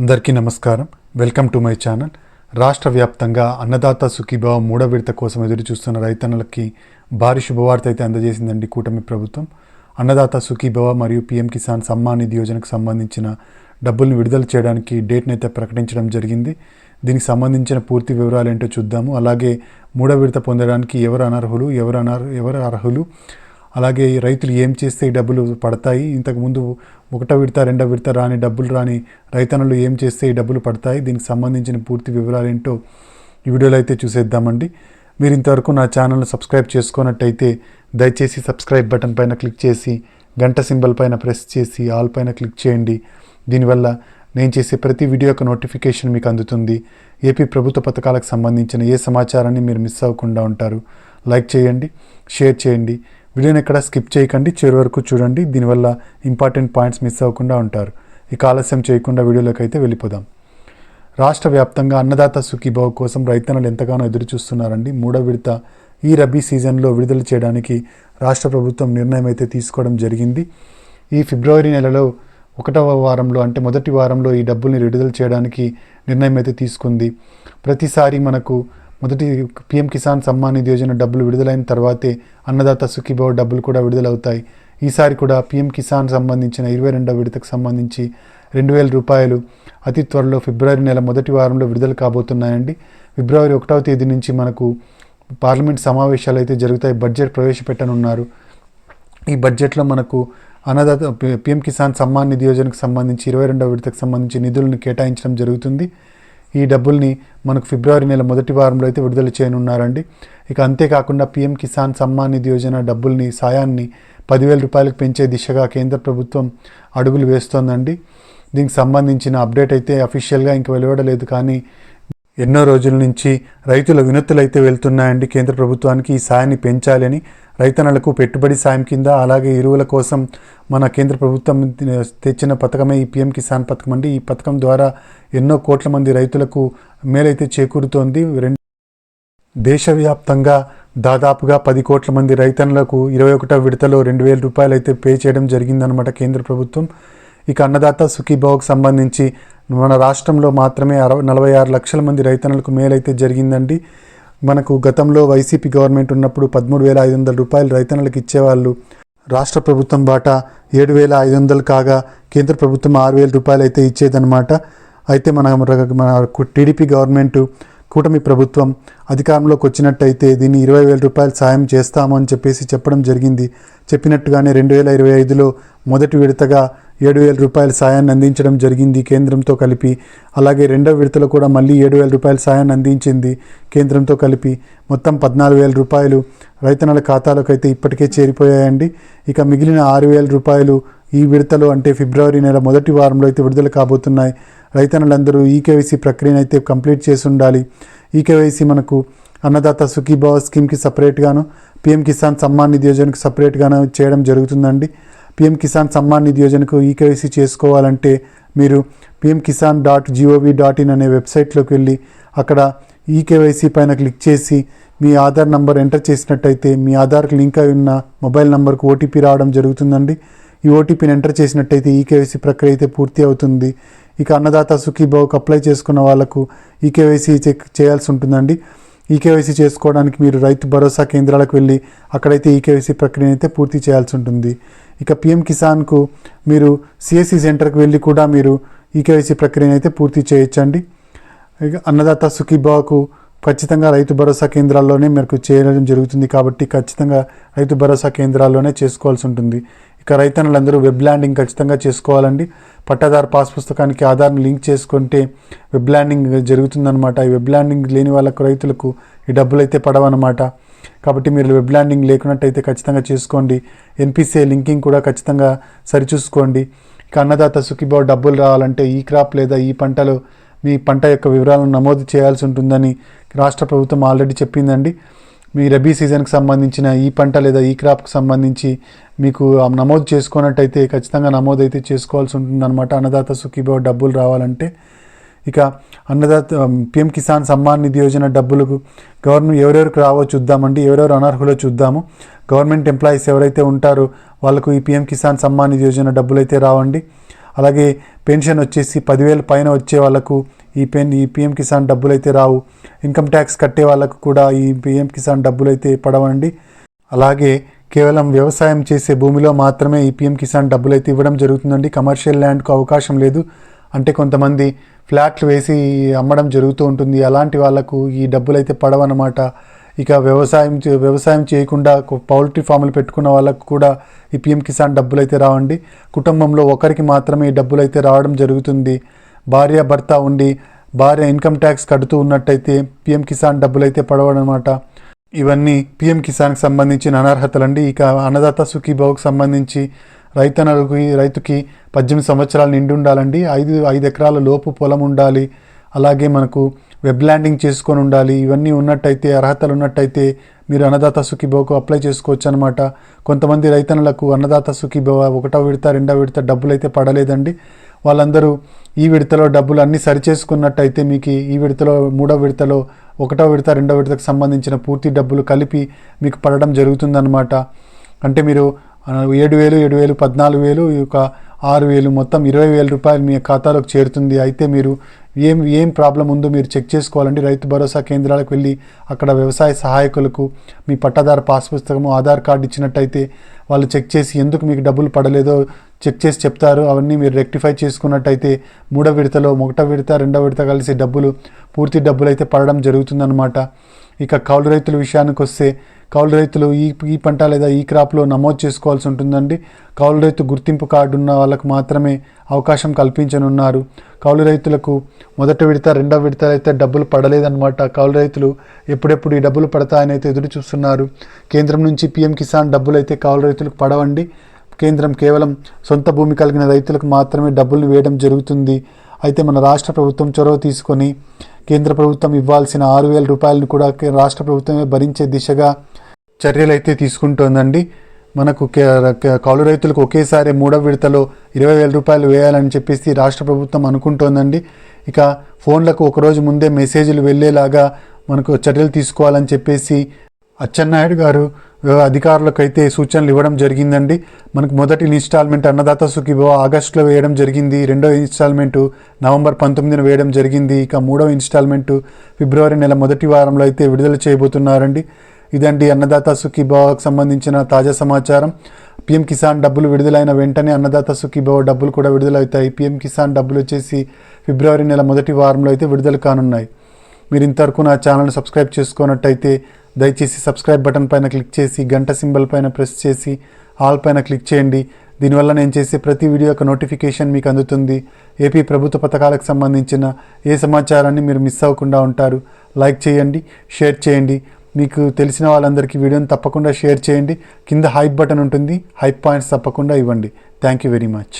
అందరికీ నమస్కారం. Welcome to my channel. రాష్ట్ర వ్యాప్తంగా అన్నదాత సుఖీభావ మూడో విడత కోసం ఎదురు చూస్తున్న రైతన్నలకి భారీ శుభవార్త అయితే అందజేసిందండి కూటమి ప్రభుత్వం. అన్నదాత సుఖీభవ మరియు పీఎం కిసాన్ సమ్మాన్ నిధి యోజనకు సంబంధించిన డబ్బుల్ని విడుదల చేయడానికి డేట్ని అయితే ప్రకటించడం జరిగింది. దీనికి సంబంధించిన పూర్తి వివరాలు ఏంటో చూద్దాము. అలాగే మూడో విడత పొందడానికి ఎవరు అనర్హులు ఎవరు అనర్ ఎవరు అర్హులు? అలాగే రైతులు ఏం చేస్తే ఈ డబ్బులు పడతాయి? ఇంతకుముందు ఒకటో విడత రెండో విడత రాని డబ్బులు రాని రైతన్నులు ఏం చేస్తే ఈ డబ్బులు పడతాయి? దీనికి సంబంధించిన పూర్తి వివరాలు ఏంటో ఈ వీడియోలో అయితే చూసేద్దామండి. మీరు ఇంతవరకు నా ఛానల్ను సబ్స్క్రైబ్ చేసుకున్నట్టయితే దయచేసి సబ్స్క్రైబ్ బటన్ పైన క్లిక్ చేసి గంట సింబల్ పైన ప్రెస్ చేసి ఆల్ పైన క్లిక్ చేయండి. దీనివల్ల నేను చేసే ప్రతి వీడియో యొక్క నోటిఫికేషన్ మీకు అందుతుంది. ఏపీ ప్రభుత్వ పథకాలకు సంబంధించిన ఏ సమాచారాన్ని మీరు మిస్ అవ్వకుండా ఉంటారు? లైక్ చేయండి షేర్ చేయండి. వీడియోని ఎక్కడ స్కిప్ చేయకండి చివరి వరకు చూడండి. దీనివల్ల ఇంపార్టెంట్ పాయింట్స్ మిస్ అవ్వకుండా ఉంటారు. ఇక ఆలస్యం చేయకుండా వీడియోలోకి అయితే వెళ్ళిపోదాం. రాష్ట్ర వ్యాప్తంగా అన్నదాత సుఖీభావ కోసం రైతన్నలు ఎంతగానో ఎదురుచూస్తున్నారండి. మూడో విడత ఈ రబీ సీజన్లో విడుదల చేయడానికి రాష్ట్ర ప్రభుత్వం నిర్ణయం అయితే తీసుకోవడం జరిగింది. ఈ ఫిబ్రవరి నెలలో ఒకటవ వారంలో అంటే మొదటి వారంలో ఈ డబ్బుల్ని విడుదల చేయడానికి నిర్ణయం అయితే తీసుకుంది. ప్రతిసారి మనకు మొదటి పిఎం కిసాన్ సమ్మాన్ నిధి యోజన డబ్బులు విడుదలైన తర్వాతే అన్నదాత సుఖీభావ్ డబ్బులు కూడా విడుదలవుతాయి. ఈసారి కూడా పిఎం కిసాన్ సంబంధించిన ఇరవై రెండవ విడతకు సంబంధించి రెండు వేల రూపాయలు అతి త్వరలో ఫిబ్రవరి నెల మొదటి వారంలో విడుదల కాబోతున్నాయండి. ఫిబ్రవరి ఒకటవ తేదీ నుంచి మనకు పార్లమెంట్ సమావేశాలు అయితే జరుగుతాయి. బడ్జెట్ ప్రవేశపెట్టనున్నారు. ఈ బడ్జెట్లో మనకు అన్నదాత పిఎం కిసాన్ సమ్మాన్ నిధి యోజనకు సంబంధించి ఇరవై రెండవ విడతకు సంబంధించి నిధులను కేటాయించడం జరుగుతుంది. ఈ డబ్బుల్ని మనకు ఫిబ్రవరి నెల మొదటి వారంలో అయితే విడుదల చేయనున్నారండి. ఇక అంతేకాకుండా పిఎం కిసాన్ సమ్మాన్ నిధి యోజన డబ్బుల్ని సాయాన్ని పదివేల రూపాయలకు పెంచే దిశగా కేంద్ర ప్రభుత్వం అడుగులు వేస్తోందండి. దీనికి సంబంధించిన అప్డేట్ అయితే అఫీషియల్గా ఇంక వెలువడలేదు కానీ ఎన్నో రోజుల నుంచి రైతుల వినతులైతే వెళ్తున్నాయండి. కేంద్ర ప్రభుత్వానికి ఈ సాయాన్ని పెంచాలని రైతన్నలకు పెట్టుబడి సాయం కింద అలాగే ఎరువుల కోసం మన కేంద్ర ప్రభుత్వం తెచ్చిన పథకమే ఈ పిఎం కిసాన్ పథకం అండి. ఈ పథకం ద్వారా ఎన్నో కోట్ల మంది రైతులకు మేలైతే చేకూరుతోంది. రెండు దేశవ్యాప్తంగా దాదాపుగా పది కోట్ల మంది రైతన్నులకు ఇరవై ఒకటో విడతలో రెండు వేల రూపాయలు అయితే పే చేయడం జరిగిందనమాట కేంద్ర ప్రభుత్వం. ఇక అన్నదాత సుఖీభావకు సంబంధించి మన రాష్ట్రంలో మాత్రమే అరవై నలభై ఆరు లక్షల మంది రైతన్నలకు మేలైతే జరిగిందండి. మనకు గతంలో వైసీపీ గవర్నమెంట్ ఉన్నప్పుడు పదమూడు వేల ఐదు వందల రూపాయలు రైతన్నలకు ఇచ్చేవాళ్ళు. రాష్ట్ర ప్రభుత్వం బాట ఏడు వేల ఐదు వందలు కాగా కేంద్ర ప్రభుత్వం ఆరు వేల రూపాయలు అయితే ఇచ్చేదన్నమాట. అయితే మన మన టీడీపీ గవర్నమెంట్ కూటమి ప్రభుత్వం అధికారంలోకి వచ్చినట్టయితే దీన్ని ఇరవై వేల రూపాయలు సాయం చేస్తాము అని చెప్పేసి చెప్పడం జరిగింది. చెప్పినట్టుగానే రెండు వేల ఇరవై ఐదులో మొదటి విడతగా ఏడు వేల రూపాయల సాయాన్ని అందించడం జరిగింది కేంద్రంతో కలిపి. అలాగే రెండవ విడతలో కూడా మళ్ళీ ఏడు వేల రూపాయల సాయాన్ని అందించింది కేంద్రంతో కలిపి. మొత్తం పద్నాలుగు వేల రూపాయలు రైతన్నల ఖాతాలోకి అయితే ఇప్పటికే చేరిపోయాయండి. ఇక మిగిలిన ఆరు వేల రూపాయలు ఈ విడతలు అంటే ఫిబ్రవరి నెల మొదటి వారంలో అయితే విడుదల కాబోతున్నాయి. రైతన్నలందరూ ఈకేవైసీ ప్రక్రియను అయితే కంప్లీట్ చేసి ఉండాలి. ఈకేవైసీ మనకు అన్నదాత సుఖీభావ స్కీమ్కి సపరేట్గాను పిఎం కిసాన్ సమ్మాన్ నిధి యోజనకు సపరేట్గాను చేయడం జరుగుతుందండి. పిఎం కిసాన్ సమ్మాన్ నిధి యోజనకు ఈకేవైసీ చేసుకోవాలంటే మీరు PM Kisan dot gov dot in అనే వెబ్సైట్లోకి వెళ్ళి అక్కడ ఈకేవైసీ పైన క్లిక్ చేసి మీ ఆధార్ నంబర్ ఎంటర్ చేసినట్టయితే మీ ఆధార్కి లింక్ అయి ఉన్న మొబైల్ నంబర్కు ఓటీపీ రావడం జరుగుతుందండి. ఈ ఓటీపీని ఎంటర్ చేసినట్టయితే ఈకేవైసీ ప్రక్రియ అయితే పూర్తి అవుతుంది. ఇక అన్నదాత సుఖీభావ్కి అప్లై చేసుకున్న వాళ్ళకు ఈకేవైసీ చెక్ చేయాల్సి ఉంటుందండి. ఈకేవైసీ చేసుకోవడానికి మీరు రైతు భరోసా కేంద్రాలకు వెళ్ళి అక్కడైతే ఈకేవైసీ ప్రక్రియను అయితే పూర్తి చేయాల్సి ఉంటుంది. ఇక పిఎం కిసాన్కు మీరు సిఎస్సి సెంటర్కి వెళ్ళి కూడా మీరు ఈకేవైసీ ప్రక్రియను అయితే పూర్తి చేయొచ్చండి. ఇక అన్నదాత సుఖీబాకు ఖచ్చితంగా రైతు భరోసా కేంద్రాల్లోనే మీకు చేయడం జరుగుతుంది కాబట్టి ఖచ్చితంగా రైతు భరోసా కేంద్రాల్లోనే చేసుకోవాల్సి ఉంటుంది. ఇక రైతన్నులందరూ వెబ్ ల్యాండింగ్ ఖచ్చితంగా చేసుకోవాలండి. పట్టాదారు పాస్ పుస్తకానికి ఆధార్ను లింక్ చేసుకుంటే వెబ్ ల్యాండింగ్ జరుగుతుందన్నమాట. ఈ వెబ్ ల్యాండింగ్ లేని వాళ్ళకు రైతులకు ఈ డబ్బులు అయితే పడవన్నమాట. కాబట్టి మీరు వెబ్ ల్యాండింగ్ లేకున్నట్టయితే ఖచ్చితంగా చేసుకోండి. ఎన్పిసిఐ లింకింగ్ కూడా ఖచ్చితంగా సరిచూసుకోండి. ఇక అన్నదాత సుఖీభావ డబ్బులు రావాలంటే ఈ క్రాప్ లేదా ఈ పంటలో మీ పంట యొక్క వివరాలను నమోదు చేయాల్సి ఉంటుందని రాష్ట్ర ప్రభుత్వం ఆల్రెడీ చెప్పిందండి. మీ రబీ సీజన్కి సంబంధించిన ఈ పంట లేదా ఈ క్రాప్కి సంబంధించి మీకు నమోదు చేసుకున్నట్టయితే ఖచ్చితంగా నమోదు అయితే చేసుకోవాల్సి ఉంటుందన్నమాట. అన్నదాత సుఖీభవ డబ్బులు రావాలంటే. ఇక అన్నదాత పిఎం కిసాన్ సమ్మాన్ నిధి యోజన డబ్బులకు గవర్నమెంట్ ఎవరెవరికి రావో చూద్దామండి. ఎవరెవరు అనర్హులో చూద్దాము. గవర్నమెంట్ ఎంప్లాయీస్ ఎవరైతే ఉంటారో వాళ్ళకు ఈ పిఎం కిసాన్ సమ్మాన్ నిధి యోజన డబ్బులు అయితే రావండి. అలాగే పెన్షన్ వచ్చేసి పదివేల పైన వచ్చే వాళ్ళకు ఈ పెన్ ఈ పిఎం కిసాన్ డబ్బులు అయితే రావు. ఇన్కమ్ ట్యాక్స్ కట్టే వాళ్ళకు కూడా ఈ పిఎం కిసాన్ డబ్బులు అయితే పడవండి. అలాగే కేవలం వ్యవసాయం చేసే భూమిలో మాత్రమే ఈ పిఎం కిసాన్ డబ్బులు అయితే ఇవ్వడం జరుగుతుందండి. కమర్షియల్ ల్యాండ్కు అవకాశం లేదు. అంటే కొంతమంది ఫ్లాట్లు వేసి అమ్మడం జరుగుతూ ఉంటుంది. అలాంటి వాళ్ళకు ఈ డబ్బులు అయితే పడవన్నమాట. ఇక వ్యవసాయం చే- వ్యవసాయం చేయకుండా పౌల్ట్రీ ఫామ్లు పెట్టుకున్న వాళ్ళకు కూడా ఈ పిఎం కిసాన్ డబ్బులు అయితే రావండి. కుటుంబంలో ఒకరికి మాత్రమే ఈ డబ్బులు అయితే రావడం జరుగుతుంది. భార్య భర్త ఉండి భార్య ఇన్కమ్ ట్యాక్స్ కడుతూ ఉన్నట్టయితే పిఎం కిసాన్ డబ్బులు అయితే పడవడనమాట. ఇవన్నీ పిఎం కిసాన్కి సంబంధించిన అనర్హతలండి. ఇక అన్నదాత సుఖీభావుకి సంబంధించి రైతన్నలకి రైతుకి పద్దెనిమిది సంవత్సరాలు నిండి ఉండాలండి ఐదు ఐదు ఎకరాల లోపు పొలం ఉండాలి. అలాగే మనకు వెబ్ ల్యాండింగ్ చేసుకొని ఉండాలి. ఇవన్నీ ఉన్నట్టయితే అర్హతలు ఉన్నట్టయితే మీరు అన్నదాత సుఖీభావకు అప్లై చేసుకోవచ్చు అనమాట కొంతమంది రైతన్నలకు అన్నదాత సుఖీభవ ఒకటో విడత రెండో విడత డబ్బులు అయితే పడలేదండి. వాళ్ళందరూ ఈ విడతలో డబ్బులు అన్నీ సరిచేసుకున్నట్టయితే మీకు ఈ విడతలో మూడో విడతలో ఒకటో విడత రెండో విడతకు సంబంధించిన పూర్తి డబ్బులు కలిపి మీకు పడడం జరుగుతుందన్నమాట. అంటే మీరు ఏడు వేలు ఏడు వేలు పద్నాలుగు వేలు ఈ యొక్క ఆరు వేలు మొత్తం ఇరవై వేల రూపాయలు మీ ఖాతాలోకి చేరుతుంది. అయితే మీరు ఏం ఏం ప్రాబ్లం ఉందో మీరు చెక్ చేసుకోవాలండి. రైతు భరోసా కేంద్రాలకు వెళ్ళి అక్కడ వ్యవసాయ సహాయకులకు మీ పట్టాదారు పాస్ పుస్తకము ఆధార్ కార్డు ఇచ్చినట్టయితే వాళ్ళు చెక్ చేసి ఎందుకు మీకు డబ్బులు పడలేదో చెక్ చేసి చెప్తారు. అవన్నీ మీరు రెక్టిఫై చేసుకున్నట్టయితే మూడో విడతలో ఒకటో విడత రెండో విడత కలిసి డబ్బులు పూర్తి డబ్బులు అయితే పడడం జరుగుతుందన్నమాట. ఇక కౌలు రైతుల విషయానికి వస్తే కౌలు రైతులు ఈ ఈ పంట లేదా ఈ క్రాప్లో నమోదు చేసుకోవాల్సి ఉంటుందండి. కౌలు రైతు గుర్తింపు కార్డు ఉన్న వాళ్ళకు మాత్రమే అవకాశం కల్పించనున్నారు. కౌలు రైతులకు మొదటి విడత రెండవ విడత అయితే డబ్బులు పడలేదన్నమాట. కౌలు రైతులు ఎప్పుడెప్పుడు ఈ డబ్బులు పడతాయని అయితే ఎదురు చూస్తున్నారు. కేంద్రం నుంచి పీఎం కిసాన్ డబ్బులు అయితే కౌలు రైతులకు పడవండి. కేంద్రం కేవలం సొంత భూమి కలిగిన రైతులకు మాత్రమే డబ్బులు వేయడం జరుగుతుంది. అయితే మన రాష్ట్ర ప్రభుత్వం చొరవ తీసుకొని కేంద్ర ప్రభుత్వం ఇవ్వాల్సిన ఆరు వేల రూపాయలను కూడా రాష్ట్ర ప్రభుత్వమే భరించే దిశగా చర్యలైతే తీసుకుంటోందండి. మనకు కే- కౌలు రైతులకు ఒకేసారి మూడో విడతలో ఇరవై వేల రూపాయలు వేయాలని చెప్పేసి రాష్ట్ర ప్రభుత్వం అనుకుంటోందండి. ఇక ఫోన్లకు ఒకరోజు ముందే మెసేజ్లు వెళ్ళేలాగా మనకు చర్యలు తీసుకోవాలని చెప్పేసి అచ్చెన్నాయుడు గారు అధికారులకు అధికారులకైతే సూచనలు ఇవ్వడం జరిగిందండి. మనకు మొదటి ఇన్స్టాల్మెంట్ అన్నదాత సుఖీభవ ఆగస్టులో వేయడం జరిగింది. రెండో ఇన్స్టాల్మెంటు నవంబర్ పంతొమ్మిదిన వేయడం జరిగింది. ఇక మూడో ఇన్స్టాల్మెంటు ఫిబ్రవరి నెల మొదటి వారంలో అయితే విడుదల చేయబోతున్నారండి. ఇదండి అన్నదాత సుఖీభావకు సంబంధించిన తాజా సమాచారం. పిఎం కిసాన్ డబ్బులు విడుదలైన వెంటనే అన్నదాత సుఖీభావ డబ్బులు కూడా విడుదలవుతాయి. పిఎం కిసాన్ డబ్బులు వచ్చేసి ఫిబ్రవరి నెల మొదటి వారంలో అయితే విడుదల కానున్నాయి. మీరు ఇంతవరకు నా ఛానల్ని సబ్స్క్రైబ్ చేసుకున్నట్టయితే దయచేసి సబ్స్క్రైబ్ బటన్ పైన క్లిక్ చేసి గంట సింబల్ పైన ప్రెస్ చేసి ఆల్ పైన క్లిక్ చేయండి. దీనివల్ల నేను చేసే ప్రతి వీడియో యొక్క నోటిఫికేషన్ మీకు అందుతుంది. ఏపీ ప్రభుత్వ పథకాలకు సంబంధించిన ఏ సమాచారాన్ని మీరు మిస్ అవ్వకుండా ఉంటారు. లైక్ చేయండి షేర్ చేయండి. మీకు తెలిసిన వాళ్ళందరికీ వీడియోని తప్పకుండా షేర్ చేయండి. కింద హైప్ బటన్ ఉంటుంది. హైప్ పాయింట్స్ తప్పకుండా ఇవ్వండి. Thank you very much.